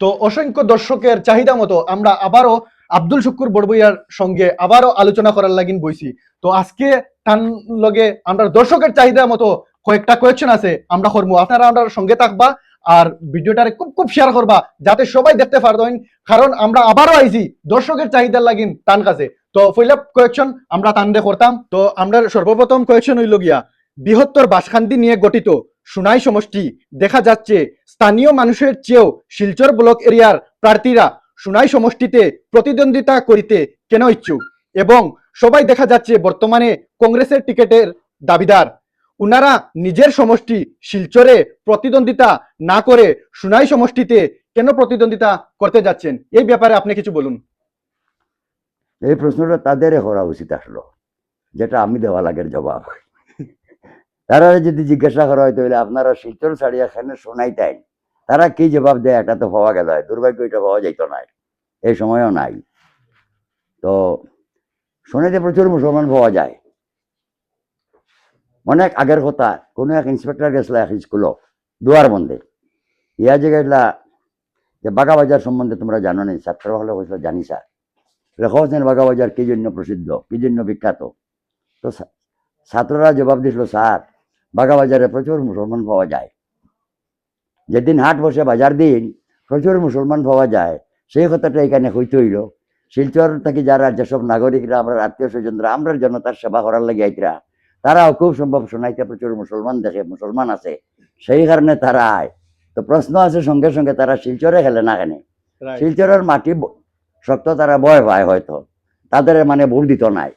তো অসংখ্য দর্শকের চাহিদা মতো আমরা আবারও আব্দুল শুকুর বড়বইয়ার সঙ্গে আবারও আলোচনা করার লাগিন বইছি। তো আজকে তার লগে আমরা দর্শকের চাহিদা মতো কয়েকটা কোয়েশ্চেন আছে, আমরা করব আপনারা আমরা সঙ্গে থাকবা আর ভিডিওটারে খুব খুব শেয়ার করবা, যাতে সবাই দেখতে পারবেন কারণ আমরা আবারও আইছি দর্শকের চাহিদার লাগিন টান কাছে। তো পয়লা কোয়েকশন আমরা টানডে করতাম। তো আমরা সর্বপ্রথম কোয়েকশন হইল গিয়া, বৃহত্তর বাসখান্তি নিয়ে গঠিত সুনাই সমষ্টি। দেখা যাচ্ছে স্থানীয় মানুষের চেয়েও শিলচর ব্লক এরিয়ার প্রার্থীরা সুনাই সমষ্টিতে প্রতিদ্বন্দ্বিতা করিতে কেন ইচ্ছুক? এবং সবাই দেখা যাচ্ছে বর্তমানে কংগ্রেসের টিকেটের দাবিদার। উনারা নিজের সমষ্টি শিলচরে প্রতিদ্বন্দ্বিতা না করে সুনাই সমষ্টিতে কেন প্রতিদ্বন্দ্বিতা করতে যাচ্ছেন? এই ব্যাপারে আপনি কিছু বলুন। এই প্রশ্নটা তাদের করা উচিত আসলো, যেটা আমি দেওয়া লাগের জবাব। তারা যদি জিজ্ঞাসা করা হয় তাহলে আপনারা শিলচর খানে শোনাই তাই তারা কি জবাব দেয়? এটা তো পাওয়া গেল। দুর্ভাগ্য, এটা পাওয়া যাইতো নাই এই সময়ও নাই। তো শোনাইতে প্রচুর মুসলমান পাওয়া যায়। অনেক আগের কথা, কোনো এক ইন্সপেক্টর গেছিল এক স্কুল দুয়ার বন্ধে ইয়া জায়গাটা যে বাগাবাজার সম্বন্ধে তোমরা জানো নি? ছাত্র হলে হয়েছিল জানি স্যার। লেখা হোসেন বাগাবাজার কি জন্য প্রসিদ্ধ? কি জন্য বিখ্যাত? তো ছাত্ররা জবাব দিছিল, স্যার বাগাবাজারে প্রচুর মুসলমান পাওয়া যায়। যেদিন হাট বসে বাজার দিন প্রচুর মুসলমান পাওয়া যায়। সেই কথাটা এখানে হইতে হইল। শিলচর থেকে যারা যেসব নাগরিকরা আমরা আত্মীয় স্বজনরা আমরা জনতার সেবা করার লাগে আইতরা তারাও খুব সম্ভব শোনাইতে প্রচুর মুসলমান দেখে মুসলমান আছে। সেই কারণে তারা আয়। তো প্রশ্ন আছে সঙ্গে সঙ্গে তারা শিলচরে খেলে না কেন? শিলচরের মাটি শক্ত তারা ভয় পায় হয়তো। তাদের মানে ভোট দিত নাই।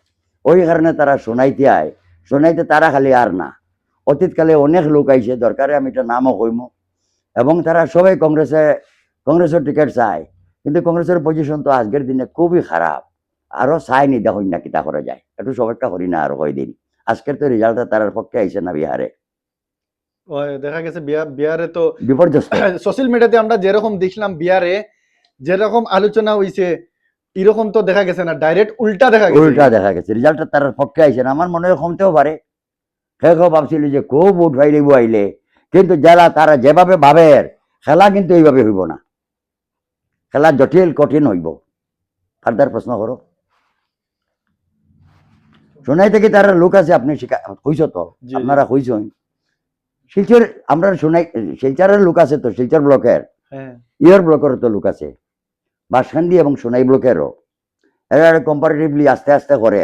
ওই কারণে তারা শোনাইতে আয়। শোনাইতে তারা খালি আর না। অতীতকালে অনেক লোক আইছে দরকারে আমি এটা নামও কইম। এবং তারা সবাই কংগ্রেসে কংগ্রেসের টিকিট চায় কিন্তু কংগ্রেসের পজিশন তো আজকের দিনে খুবই খারাপ। আরও চাইনি দেখুন না কিতা করা যায়। একটু সবাইটা করি না আরও কয়দিন। আজকের তো রেজাল্টটা তার পক্ষে আইছে না বিহারে। দেখা গেছে বিহারে তো বিপর্যস্ত। সোশ্যাল মিডিয়াতে আমরা যেরকম দেখলাম বিহারে যেরকম আলোচনা হইছে এরকম তো দেখা গেছে না ডাইরেক্ট উল্টা দেখা গেছে। উল্টা দেখা গেছে রেজাল্টটা তার পক্ষে আইছে না। আমার মনে হয় কমতেও পারে। সে কেউ ভাবছিল যে খুব ভোট ভাইলেব আইলে কিন্তু যারা তারা যেভাবে ভাবে খেলা কিন্তু এইভাবে হইব না। খেলা জটিল কঠিন হইব। ফার্দার প্রশ্ন করো শোনাই থেকে তারা লোক আছে আপনি শিখা কইছ তো। আপনারা কইছেন শিলচর আমরা শোনাই শিলচরের লোক আছে তো শিলচর ব্লকের হ্যাঁ। ইয়র ব্লকেরও তো লোক আছে। বাসখান্দি এবং সোনাই ব্লকেরও। এরা কম্পারেটিভলি আস্তে আস্তে করে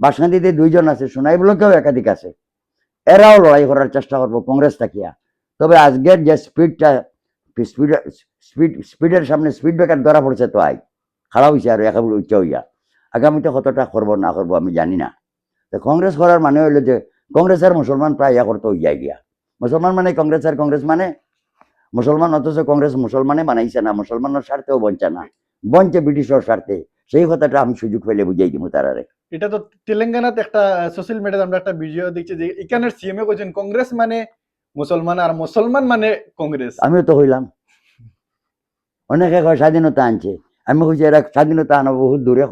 বাসখান্দিতে দুইজন আছে সোনাই ব্লকেও একাধিক আছে। এরাও লড়াই করার চেষ্টা করব, কংগ্রেস থাকিয়া তবে আজকের যে স্পিডটা স্পিড স্পিড স্পিডের সামনে স্পিড ব্রেকার ধরা পড়ছে তো আই। খারাপ হয়েছে আর, একেবারে উচ্চ হইয়া। আগামীতে কতটা করব, না করব, আমি জানি না। তো কংগ্রেস করার মানে হইল যে, কংগ্রেসের মুসলমান প্রায় ইয়া করতে হইয়া গিয়া। মুসলমান মানে কংগ্রেস আর কংগ্রেস মানে? মুসলমান অথচ কংগ্রেস মুসলমানে বানাইছে না, মুসলমানের স্বার্থেও বঞ্চে না। বঞ্চে ব্রিটিশের স্বার্থে। সেই কথাটা আমি সুযোগ পেলে বুঝাই দিব তারারে এটা তো তেলেঙ্গানাতে একটা সোশ্যাল মিডিয়াতে আমরা একটা ভিডিও দেখছি যে এখানের সিএমএ কইছেন কংগ্রেস মানে মুসলমান আর মুসলমান মানে কংগ্রেস। আমিও তো হইলাম। অনেকে কয় স্বাধীনতা আনছে। আমি কইছি এরা স্বাধীনতা আনা বহুত দূরে।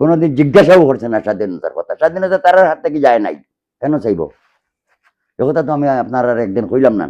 কোনোদিন জিজ্ঞাসাও করছে না স্বাধীনতার কথা। স্বাধীনতা তার হাত থেকে যায় নাই। কেন চাইব? এ কথা তো আমি আপনার আর একদিন কইলাম না